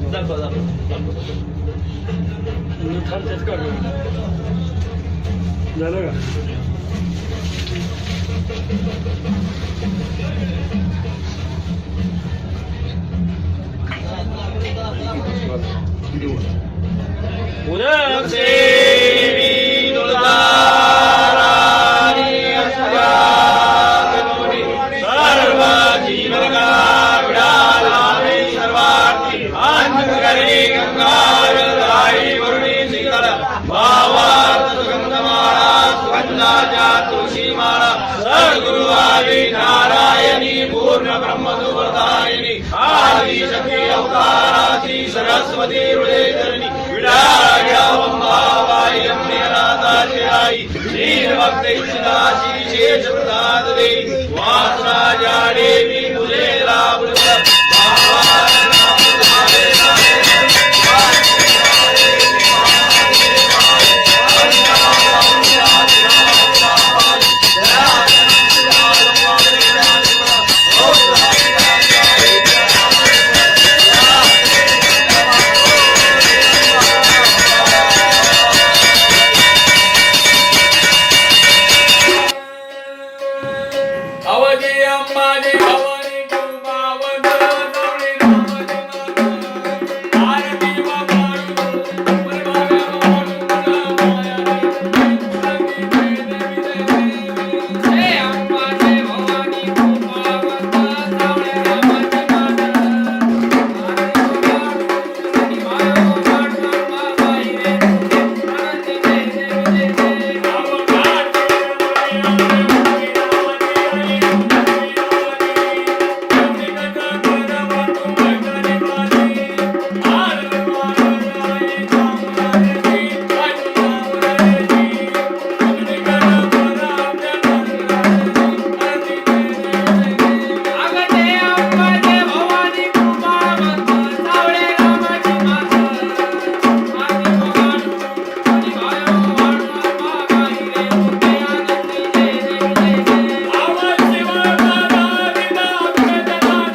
Därför, därför, därför. Nu tar det ett gång. Det är det. Udah, sih. ತುಳಸಿಮಾಳ ಸದ್ಗುರುವಾರಿ Narayani ಪೂರ್ಣ ಬ್ರಹ್ಮ ಸುವರ್ಧಾಯಿನಿ ಆದಿ ಶಕ್ತಿ ಅವತಾರ ಶ್ರೀ ಸರಸ್ವತಿ ಹೃದಯಧರಣಿ ವಿರಾಜಾಂಬಾವಾಯಿ ಅಮ್ಮನಾಥಾಶಯಾಯಿ ಶ್ರೀ ಭಕ್ತೈಷಿದಾ ಶ್ರೀ ಶೇಷ ಪ್ರಸಾದ ದೇವಿ ವಾಸರಾಜಾ ದೇವಿ